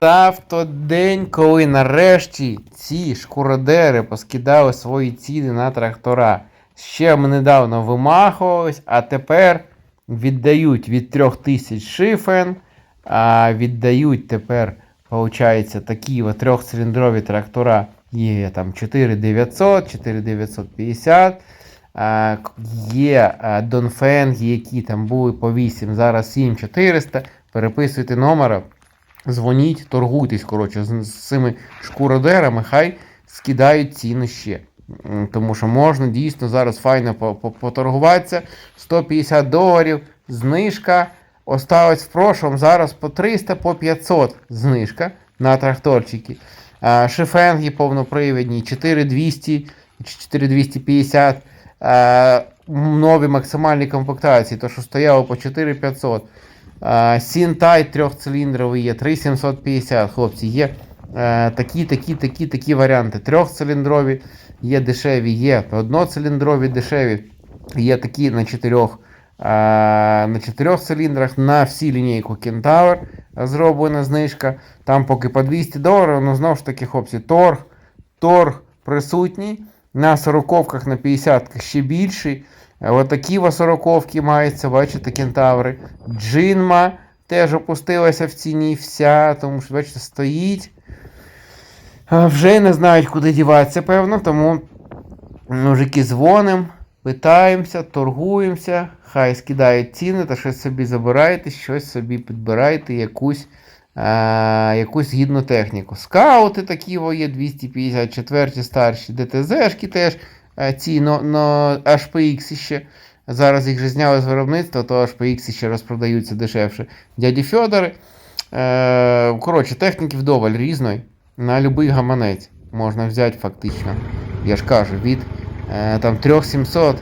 Став той день, коли нарешті ці шкуродери поскидали свої ціни на трактора. Ще ми недавно вимахувались, а тепер віддають від 3000 шифен, а віддають тепер, виходить, такі от трьохциліндрові трактора. Є там 4900, 4950. А, Є Донфенги, які там були по 8, зараз 7400. Переписуйте номера, дзвоніть, торгуйтесь, коротше, з, з цими шкуродерами, хай скидають ціни ще. Тому що можна дійсно зараз файно по- по- поторгуватися. 150 доларів, знижка. Осталось в прошлом, зараз по 300, по 500 знижка на тракторчики. Шифенги повнопривідні, 4200, чи 4250. Нові максимальні комплектації, то що стояло по 4500. А, Сінтай трьохциліндровий є, 3750, хлопці, є е, такі, такі, такі, такі варіанти. Трьохциліндрові є дешеві, є одноциліндрові дешеві, є такі на чотирьох. На чотирьох циліндрах на всі лінійку Кентавр зроблена знижка. Там поки по 200 доларів, ну знову ж таки, хлопці, торг, торг присутній. На сороковках на 50 ще більший. Отакі во сороковки маються, бачите, кентаври. Джинма теж опустилася в ціні вся, тому що, бачите, стоїть. Вже не знають, куди діватися, певно, тому мужики дзвоним, питаємося, торгуємося, хай скидають ціни та щось собі забирайте, щось собі підбирайте, якусь, а, якусь гідну техніку. Скаути такі є 254 старші, ДТЗшки теж ці, но, но HPX ще. Зараз їх же зняли з виробництва, то HPX ще розпродаються дешевше. Дяді Фьодори. Е, коротше, техніки вдоволь різної. На будь-який гаманець можна взяти фактично. Я ж кажу, від е, там 3700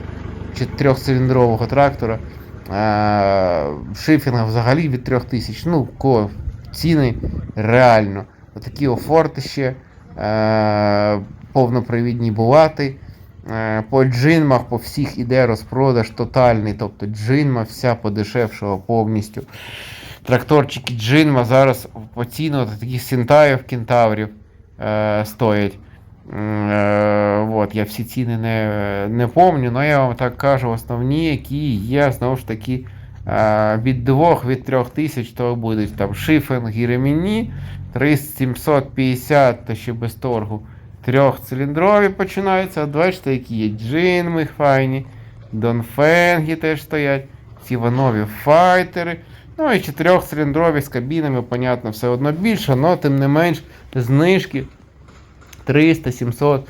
чи трьохциліндрового трактора. Е, шифінга взагалі від 3000. Ну, ко, ціни реально. Отакі офорти ще. Е, повнопривідні булати. Е, По джинмах по всіх іде розпродаж тотальний. Тобто джинма вся подешевшала повністю. Тракторчики джинма зараз по ціну от таких сінтаїв, кентаврів е, стоять. Е, вот, я всі ціни не, не помню, але я вам так кажу, основні, які є, знову ж таки, е, від 2 від 3 тисяч, то будуть там шифинги, ремені, 3750, то ще без торгу. Трьохциліндрові починаються, от бачите, які є джинми файні, донфенги теж стоять, ці нові файтери. Ну і чотирьохциліндрові з кабінами, понятно, все одно більше, але тим не менш знижки 300, 700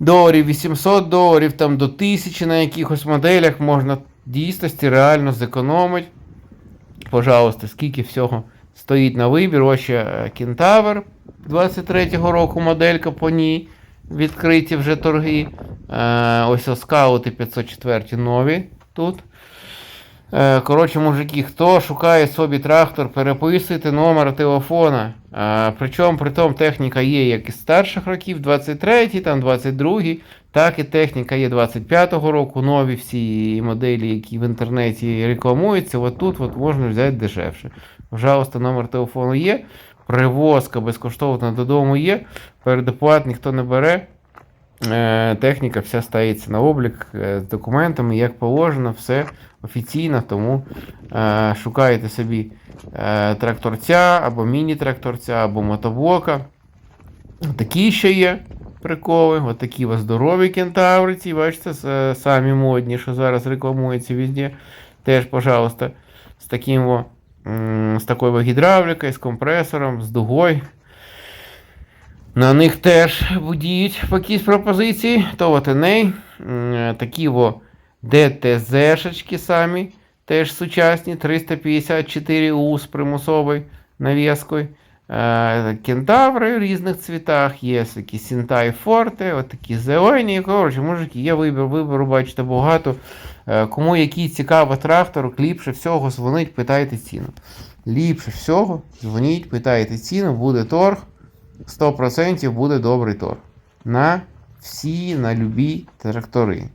доларів, 800 доларів, там до 1000 на якихось моделях можна дійсності реально зекономити. Пожалуйста, скільки всього стоїть на вибір. Ось ще е, Кентавр 23-го року моделька по ній. Відкриті вже торги. Е, ось скаути 504 нові тут. Е, Коротше, мужики, хто шукає собі трактор, переписуйте номер телефона. Е, Причому при тому техніка є як із старших років, 23-й, там 22-й, так і техніка є 25-го року, нові всі моделі, які в інтернеті рекламуються. От тут от можна взяти дешевше. Пожалуйста, номер телефону є. Привозка безкоштовна додому є. Передоплат ніхто не бере. Е, Техніка вся стається на облік е, з документами, як положено, все офіційно, тому е, шукаєте собі тракторця або міні-тракторця, або мотоблока. Такі ще є приколи. От такі ось здорові кентавриці, бачите, самі модні, що зараз рекламуються везде. Теж, пожалуйста, з таким з такою гідравлікою, з компресором, з дугою. На них теж будіють якісь пропозиції. То от еней, такі во ДТЗ-шечки самі, теж сучасні, 354 У з примусовою навіскою. Е, Кентаври в різних цвітах, є такі Сінтай Форте, от такі зелені. Коротше, мужики, є вибір, вибору, бачите, багато. Е, Кому який цікавий трактор, ліпше всього дзвонить, питайте ціну. Ліпше всього дзвоніть, питайте ціну, буде торг. 100% буде добрий торг. На всі, на любі трактори.